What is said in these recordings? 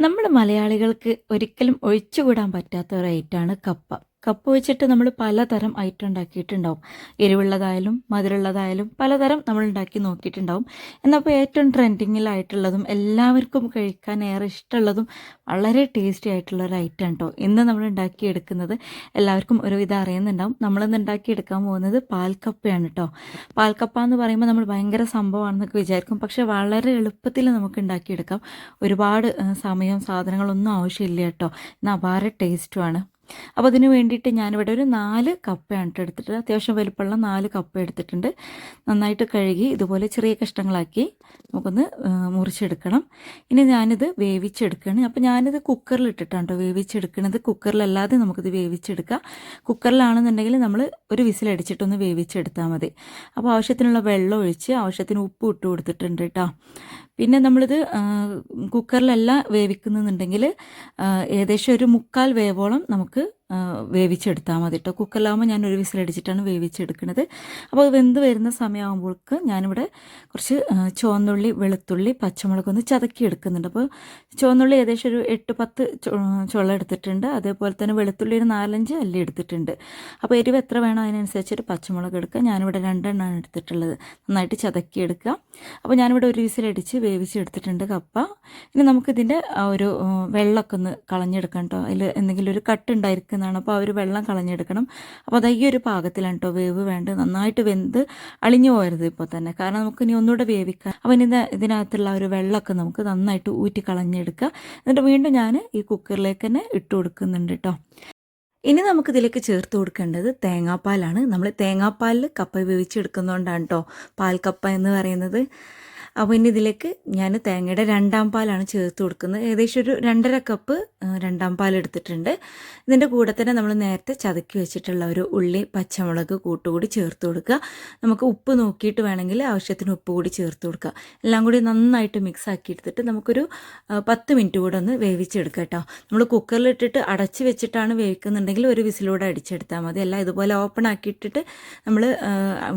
നമ്മൾ മലയാളികൾക്ക് ഒരിക്കലും ഒഴിച്ചുകൂടാൻ പറ്റാത്ത ഒരു ഐറ്റാണ് കപ്പ. കപ്പ വെച്ചിട്ട് നമ്മൾ പലതരം ഐറ്റം ഉണ്ടാക്കിയിട്ടുണ്ടാവും. എരിവുള്ളതായാലും മധുരമുള്ളതായാലും പലതരം നമ്മൾ ഉണ്ടാക്കി നോക്കിയിട്ടുണ്ടാവും. എന്നപ്പോൾ ഏറ്റവും ട്രെൻഡിങ്ങിലായിട്ടുള്ളതും എല്ലാവർക്കും കഴിക്കാൻ ഏറെ ഇഷ്ടമുള്ളതും വളരെ ടേസ്റ്റി ആയിട്ടുള്ള ഒരു ഐറ്റം കേട്ടോ ഇന്ന് നമ്മൾ ഉണ്ടാക്കിയെടുക്കുന്നത് എല്ലാവർക്കും ഒരുവിധം അറിയുന്നുണ്ടാവും. നമ്മളിന്ന് ഉണ്ടാക്കിയെടുക്കാൻ പോകുന്നത് പാൽക്കപ്പയാണ് കേട്ടോ പാൽക്കപ്പ എന്ന് പറയുമ്പോൾ നമ്മൾ ഭയങ്കര സംഭവമാണെന്നൊക്കെ വിചാരിക്കും. പക്ഷേ വളരെ എളുപ്പത്തിൽ നമുക്ക് ഉണ്ടാക്കിയെടുക്കാം. ഒരുപാട് സമയവും സാധനങ്ങളൊന്നും ആവശ്യമില്ല കേട്ടോ എന്നാൽ അപാര ടേസ്റ്റുമാണ് അപ്പോൾ അതിന് വേണ്ടിയിട്ട് ഞാനിവിടെ ഒരു നാല് കപ്പയാണ് എടുത്തിട്ട് അത്യാവശ്യം വലുപ്പമുള്ള നാല് കപ്പ എടുത്തിട്ടുണ്ട്. നന്നായിട്ട് കഴുകി ഇതുപോലെ ചെറിയ കഷ്ണങ്ങളാക്കി നമുക്കൊന്ന് മുറിച്ചെടുക്കണം. ഇനി ഞാനിത് വേവിച്ചെടുക്കുകയാണ്. അപ്പോൾ ഞാനിത് കുക്കറിൽ ഇട്ടിട്ടാണ് കേട്ടോ വേവിച്ചെടുക്കുന്നത്. കുക്കറിലല്ലാതെ നമുക്കിത് വേവിച്ചെടുക്കാം. കുക്കറിലാണെന്നുണ്ടെങ്കിൽ നമ്മൾ ഒരു വിസിലടിച്ചിട്ടൊന്ന് വേവിച്ചെടുത്താൽ മതി. അപ്പോൾ ആവശ്യത്തിനുള്ള വെള്ളം ഒഴിച്ച് ആവശ്യത്തിന് ഉപ്പ് ഇട്ട് കൊടുത്തിട്ടുണ്ട് കേട്ടോ പിന്നെ നമ്മളിത് കുക്കറിലല്ല വേവിക്കുന്നുണ്ടെങ്കിൽ ഏകദേശം ഒരു മുക്കാൽ വേവോളം നമുക്ക് വേവിച്ചെടുത്താൽ മതി കേട്ടോ കുക്കറിലാകുമ്പോൾ ഞാൻ ഒരു വിസിലടിച്ചിട്ടാണ് വേവിച്ചെടുക്കുന്നത് അപ്പോൾ വെന്ത് വരുന്ന സമയമാകുമ്പോൾക്ക് ഞാനിവിടെ കുറച്ച് ചുവന്നുള്ളി വെളുത്തുള്ളി പച്ചമുളക് ഒന്ന് ചതക്കി എടുക്കുന്നുണ്ട് അപ്പോൾ ചുവന്നുള്ളി ഏകദേശം ഒരു എട്ട് പത്ത് ചുള എടുത്തിട്ടുണ്ട്. അതേപോലെ തന്നെ വെളുത്തുള്ളി ഒരു നാലഞ്ച് അല്ലി എടുത്തിട്ടുണ്ട്. അപ്പോൾ എരിവ് എത്ര വേണോ അതിനനുസരിച്ച് ഒരു പച്ചമുളക് എടുക്കുക. ഞാനിവിടെ രണ്ടെണ്ണമാണ് എടുത്തിട്ടുള്ളത്. നന്നായിട്ട് ചതക്കി എടുക്കുക അപ്പോൾ ഞാനിവിടെ ഒരു വിസിലടിച്ച് വേവിച്ചെടുത്തിട്ടുണ്ട് കപ്പ. ഇനി നമുക്കിതിന്റെ ഒരു വെള്ളമൊക്കെ ഒന്ന് കളഞ്ഞെടുക്കാം കേട്ടോ അതിൽ എന്തെങ്കിലും ഒരു കട്ട് ഉണ്ടായിരിക്കും വെക്കുന്നതാണ് അപ്പോൾ അവർ വെള്ളം കളഞ്ഞെടുക്കണം. അപ്പോൾ അത് ഈ ഒരു പാകത്തിലാണ് കേട്ടോ വേവ് വേണ്ടത്. നന്നായിട്ട് വെന്ത് അളിഞ്ഞു പോകരുത് ഇപ്പോൾ തന്നെ. കാരണം നമുക്ക് ഇനി ഒന്നുകൂടെ വേവിക്കാം അപ്പോൾ ഇനി ഇതിനകത്തുള്ള ഒരു വെള്ളമൊക്കെ നമുക്ക് നന്നായിട്ട് ഊറ്റി കളഞ്ഞെടുക്കുക. എന്നിട്ട് വീണ്ടും ഞാൻ ഈ കുക്കറിലേക്ക് തന്നെ ഇട്ട് കൊടുക്കുന്നുണ്ട് കേട്ടോ ഇനി നമുക്ക് ഇതിലേക്ക് ചേർത്ത് കൊടുക്കേണ്ടത് തേങ്ങാപ്പാലാണ്. നമ്മൾ തേങ്ങാപ്പാലിൽ കപ്പ വേവിച്ചെടുക്കുന്നതുകൊണ്ടാണ് കേട്ടോ പാൽക്കപ്പ എന്ന് പറയുന്നത്. അപ്പോൾ ഇനി ഇതിലേക്ക് ഞാൻ തേങ്ങയുടെ രണ്ടാം പാലാണ് ചേർത്ത് കൊടുക്കുന്നത്. ഏകദേശം ഒരു രണ്ടര കപ്പ് രണ്ടാം പാൽ എടുത്തിട്ടുണ്ട്. ഇതിന്റെ കൂടെ തന്നെ നമ്മൾ നേരത്തെ ചതുക്കി വെച്ചിട്ടുള്ള ഒരു ഉള്ളി പച്ചമുളക് കൂട്ടുകൂടി ചേർത്ത് കൊടുക്കുക. നമുക്ക് ഉപ്പ് നോക്കിയിട്ട് വേണമെങ്കിൽ ആവശ്യത്തിന് ഉപ്പ് കൂടി ചേർത്ത് കൊടുക്കുക. എല്ലാം കൂടി നന്നായിട്ട് മിക്സ് ആക്കി എടുത്തിട്ട് നമുക്കൊരു പത്ത് മിനിറ്റ് കൂടെ ഒന്ന് വേവിച്ചെടുക്കുക കേട്ടോ. നമ്മൾ കുക്കറിലിട്ടിട്ട് അടച്ച് വെച്ചിട്ടാണ് വേവിക്കുന്നുണ്ടെങ്കിൽ ഒരു വിസിലൂടെ അടിച്ചെടുത്താൽ മതി. അല്ല ഇതുപോലെ ഓപ്പൺ ആക്കിയിട്ടിട്ട് നമ്മൾ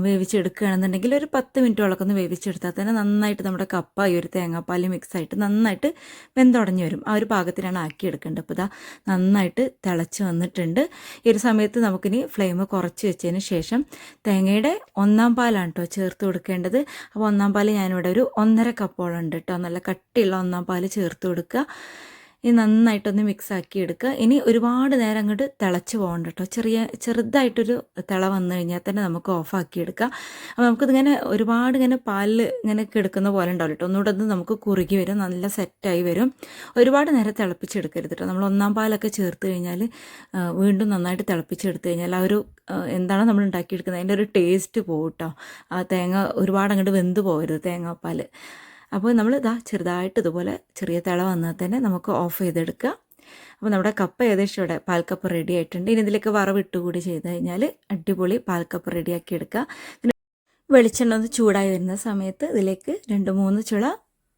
വേവിച്ചെടുക്കുകയാണെന്നുണ്ടെങ്കിൽ ഒരു പത്ത് മിനിറ്റോളൊക്കെ ഒന്ന് വേവിച്ചെടുത്താൽ തന്നെ നന്നായി നന്നായിട്ട് നമ്മുടെ കപ്പ ഈ ഒരു തേങ്ങാപ്പാൽ മിക്സ് ആയിട്ട് നന്നായിട്ട് വെന്തുടഞ്ഞു വരും. ആ ഒരു പാകത്തിനാണ് ആക്കിയെടുക്കേണ്ടത്. അപ്പോൾ ഇതാ നന്നായിട്ട് തിളച്ച് വന്നിട്ടുണ്ട്. ഈ ഒരു സമയത്ത് നമുക്കിനി ഫ്ലെയിം കുറച്ച് വെച്ചതിന് ശേഷം തേങ്ങയുടെ ഒന്നാം പാലാണ് കേട്ടോ ചേർത്ത് കൊടുക്കേണ്ടത്. അപ്പോൾ ഒന്നാം പാൽ ഞാനിവിടെ ഒരു ഒന്നര കപ്പോളം ഉണ്ട് കേട്ടോ നല്ല കട്ടിയുള്ള ഒന്നാം പാൽ ചേർത്ത് കൊടുക്കുക. ഇത് നന്നായിട്ടൊന്ന് മിക്സ് ആക്കി എടുക്കുക. ഇനി ഒരുപാട് നേരം അങ്ങോട്ട് തിളച്ച് പോകണ്ട കേട്ടോ. ചെറിയ ചെറുതായിട്ടൊരു തിള വന്നു കഴിഞ്ഞാൽ തന്നെ നമുക്ക് ഓഫാക്കി എടുക്കാം. അപ്പോൾ നമുക്കിതിങ്ങനെ ഒരുപാട് ഇങ്ങനെ പാലിൽ ഇങ്ങനെ കിടക്കുന്ന പോലെ ഉണ്ടാവില്ല കേട്ടോ. ഒന്നുകൂടെ ഒന്ന് നമുക്ക് കുറുകി വരും നല്ല സെറ്റായി വരും. ഒരുപാട് നേരം തിളപ്പിച്ചെടുക്കരുത് കേട്ടോ. നമ്മൾ ഒന്നാം പാലൊക്കെ ചേർത്ത് കഴിഞ്ഞാൽ വീണ്ടും നന്നായിട്ട് തിളപ്പിച്ചെടുത്ത് കഴിഞ്ഞാൽ ആ ഒരു എന്താണ് നമ്മൾ ഉണ്ടാക്കിയെടുക്കുന്നത്. അതിന്റെ ഒരു ടേസ്റ്റ് പോകും കേട്ടോ. ആ തേങ്ങ ഒരുപാട് അങ്ങോട്ട് വെന്ത് പോകരുത് തേങ്ങാപ്പാൽ അപ്പോൾ നമ്മൾ ഇതാ ചെറുതായിട്ട് ഇതുപോലെ ചെറിയ തിള വന്നാൽ തന്നെ നമുക്ക് ഓഫ് ചെയ്തെടുക്കുക. അപ്പോൾ നമ്മുടെ കപ്പ് ഏകദേശം ഇവിടെ പാൽക്കപ്പ് റെഡി ആയിട്ടുണ്ട്. ഇനി ഇതിലേക്ക് വറവിട്ട് കൂടി ചെയ്ത് കഴിഞ്ഞാൽ അടിപൊളി പാൽക്കപ്പ് റെഡിയാക്കി എടുക്കുക. വെളിച്ചെണ്ണ ഒന്ന് ചൂടായി വരുന്ന സമയത്ത് ഇതിലേക്ക് രണ്ട് മൂന്ന് ചുള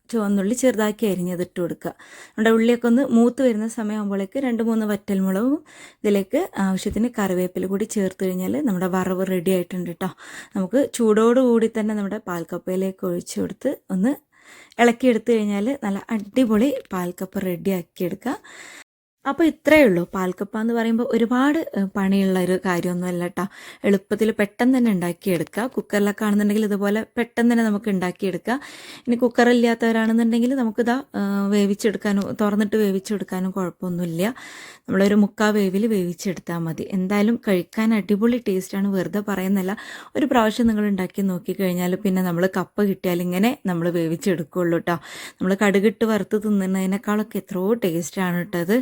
ചുവന്നുള്ളി ചെറുതാക്കി അരിഞ്ഞത് ഇട്ട് കൊടുക്കുക. നമ്മുടെ ഉള്ളിയൊക്കെ ഒന്ന് മൂത്ത് വരുന്ന സമയമാകുമ്പോഴേക്ക് രണ്ട് മൂന്ന് വറ്റൽമുളകും ഇതിലേക്ക് ആവശ്യത്തിന് കറിവേപ്പില കൂടി ചേർത്ത് കഴിഞ്ഞാൽ നമ്മുടെ വറവ് റെഡി ആയിട്ടുണ്ട് കേട്ടോ നമുക്ക് ചൂടോടുകൂടി തന്നെ നമ്മുടെ പാൽക്കപ്പയിലേക്ക് ഒഴിച്ചു കൊടുത്ത് ഒന്ന് ഇളക്കിയെടുത്ത് കഴിഞ്ഞാൽ നല്ല അടിപൊളി പാൽക്കപ്പ് റെഡിയാക്കി എടുക്കുക അപ്പോൾ ഇത്രയേ ഉള്ളൂ. പാൽക്കപ്പ എന്ന് പറയുമ്പോൾ ഒരുപാട് പണിയുള്ള ഒരു കാര്യമൊന്നുമല്ല കേട്ടോ എളുപ്പത്തിൽ പെട്ടെന്ന് തന്നെ ഉണ്ടാക്കിയെടുക്കുക. കുക്കറിലൊക്കെ ആണെന്നുണ്ടെങ്കിൽ ഇതുപോലെ പെട്ടെന്ന് തന്നെ നമുക്ക് ഉണ്ടാക്കിയെടുക്കുക. ഇനി കുക്കറില്ലാത്തവരാണെന്നുണ്ടെങ്കിൽ നമുക്കിതാ വേവിച്ചെടുക്കാനും തുറന്നിട്ട് വേവിച്ചെടുക്കാനും കുഴപ്പമൊന്നുമില്ല. നമ്മളൊരു മുക്കാ വേവിൽ വേവിച്ചെടുത്താൽ മതി. എന്തായാലും കഴിക്കാൻ അടിപൊളി ടേസ്റ്റാണ് വെറുതെ പറയുന്നല്ല ഒരു പ്രാവശ്യം നിങ്ങൾ ഉണ്ടാക്കി നോക്കിക്കഴിഞ്ഞാൽ പിന്നെ നമ്മൾ കപ്പ കിട്ടിയാൽ ഇങ്ങനെ നമ്മൾ വേവിച്ചെടുക്കുകയുള്ളൂ കേട്ടോ നമ്മൾ കടുകിട്ട് വറുത്ത് തിന്നുന്നതിനേക്കാളൊക്കെ എത്രയോ ടേസ്റ്റാണ് കേട്ടത്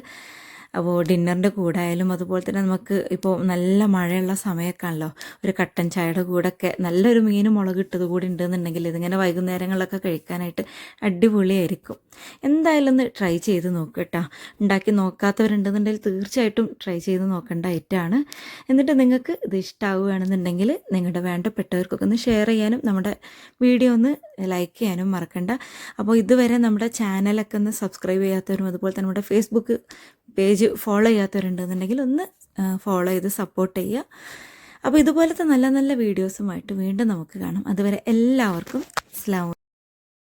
അപ്പോൾ ഡിന്നറിന്റെ കൂടെ ആയാലും അതുപോലെ തന്നെ നമുക്ക് ഇപ്പോൾ നല്ല മഴയുള്ള സമയമൊക്കെയാണല്ലോ ഒരു കട്ടൻ ചായയുടെ കൂടെയൊക്കെ നല്ലൊരു മീൻ മുളകിട്ടത് കൂടി ഉണ്ടെന്നുണ്ടെങ്കിൽ ഇതിങ്ങനെ വൈകുന്നേരങ്ങളിലൊക്കെ കഴിക്കാനായിട്ട് അടിപൊളിയായിരിക്കും. എന്തായാലും ഒന്ന് ട്രൈ ചെയ്ത് നോക്കുക കേട്ടോ. ഉണ്ടാക്കി നോക്കാത്തവരുണ്ടെന്നുണ്ടെങ്കിൽ തീർച്ചയായിട്ടും ട്രൈ ചെയ്ത് നോക്കേണ്ട ഐറ്റമാണ്. എന്നിട്ട് നിങ്ങൾക്ക് ഇത് ഇഷ്ടമാവുകയാണെന്നുണ്ടെങ്കിൽ നിങ്ങളുടെ വേണ്ടപ്പെട്ടവർക്കൊക്കെ ഒന്ന് ഷെയർ ചെയ്യാനും നമ്മുടെ വീഡിയോ ഒന്ന് ലൈക്ക് ചെയ്യാനും മറക്കണ്ട. അപ്പോൾ ഇതുവരെ നമ്മുടെ ചാനലൊക്കെ ഒന്ന് സബ്സ്ക്രൈബ് ചെയ്യാത്തവരും അതുപോലെ തന്നെ നമ്മുടെ ഫേസ്ബുക്ക് പേജ് ഫോളോ ചെയ്യാത്തവരുണ്ടെന്നുണ്ടെങ്കിൽ ഒന്ന് ഫോളോ ചെയ്ത് സപ്പോർട്ട് ചെയ്യുക. അപ്പോൾ ഇതുപോലത്തെ നല്ല നല്ല വീഡിയോസുമായിട്ട് വീണ്ടും നമുക്ക് കാണാം. അതുവരെ എല്ലാവർക്കും സ്ലാം